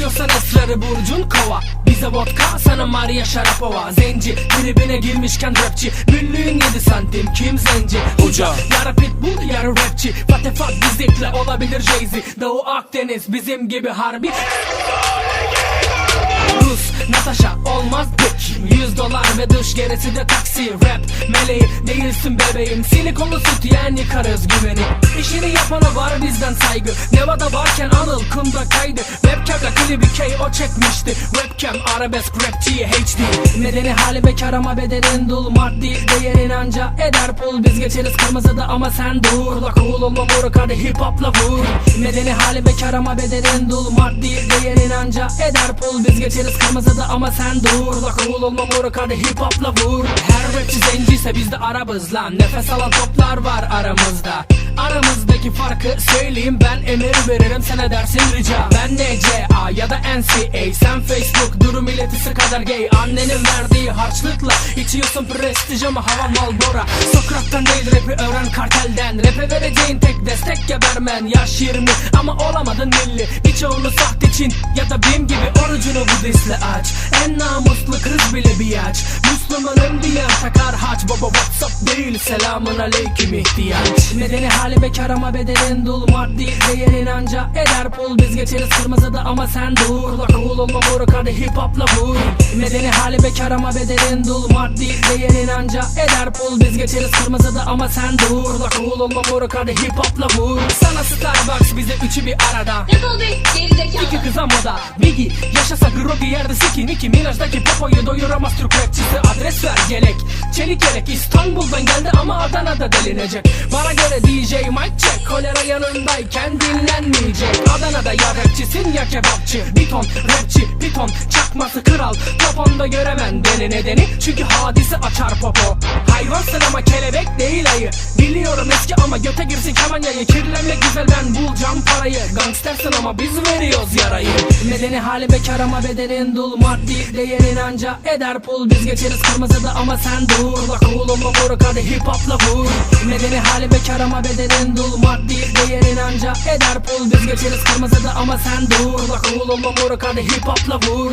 sarı burcun kova. Bize vodka sana Maria Sharapova. Zenci tribine girmişken rapçi. Büllüğün 7 santim kim zenci? Hoca yarı pitbull yarı rapçi. Fatefat bizikle olabilir Jay-Z. Doğu Akdeniz bizim gibi harbi. Rus, Natasha olmaz bitch 100 dolar ve dış gerisi de taksi Rap. Meleği değilsin bebeğim. Silikonlu süt yani yıkarız güveni. İşini yapana var bizden saygı. Nevada varken Anıl kumda kaydı. Webcam'la klibi K o çekmişti. Webcam arabesk rapçi HD Nedeni hali bekar ama bedelin dul Maddi değerin anca eder pul. Biz geçeriz kırmızıda ama sen dur. La cool olma moruk hadi hip hopla vur. Nedeni hali bekar ama bedelin dul. Maddi değerin anca eder pul. Biz geçeriz kırmızıda ama sen dur. La cool olma moruk hadi hip hopla vur. Her rapçi zenciyse biz de Arabız lan. Nefes alan toplar var aramızda. Aramızdaki farkı söyleyeyim. Ben emir veririm sen edersin rica. Ben NCA ya da NCA Sen Facebook durum iletisi kadar gay. Annenin verdiği harçlıkla içiyorsun prestij ama hava Malbora Sokrat'tan değil rapi öğren kartelden. Rap'e vereceğin tek destek gebermen. Yaş 20 ama olamadın milli. Birçoğunu sahte Çin ya da BİM gibi orucunu Budistle aç. En namuslu kız bile bir aç Müslümanım diyen takar haç. Baba değil selamun aleyküm ihtiyaç. Nedeni hali bekar ama bedelin dul Maddi değerin anca eder pul. Biz geçeriz kırmızıda ama sen dur La cool olma moruk hadi hip hopla vur. Nedeni hali bekar ama bedelin dul Maddi değerin anca eder pul. Biz geçeriz kırmızıda ama sen dur La cool olma moruk hadi hip hopla vur. Sana Starbucks bize üçü bir arada. Defol be gerizekalı. İki kıza moda Biggie yaşasa grogi yerde Siki Nicki Minaj'daki popoyu doyuramaz Türk rapçisi. Adres ver gelek Çelik yelek İstanbul'dan geldi ama Adana'da delinecek. Bana göre DJ Mike Check Kolera yanındayken dinlenmeyecek. Adana'da ya rapçisin ya kebapçı. Bir ton rapçi bir ton çakması kral. Poponda göremen beni nedeni Çünkü hadisi açar popo. Hayvansın ama kelebek değil ayı Biliyorum eski ama göte girsin kamanyayı Kirlenmek güzel ben bulacağım parayı. Gangstersin ama biz veriyoruz yarayı. Nedeni hali bekar ama bedelin dul Maddi değerin anca eder pul. Biz geçeriz kırmızıda ama sen dur La cool olma moruk hadi hip hopla vur. Nedeni hali bekar ama bedelin dul Maddi değerin anca eder pul. Biz geçeriz kırmızıda ama sen dur La cool olma moruk hadi hip hopla vur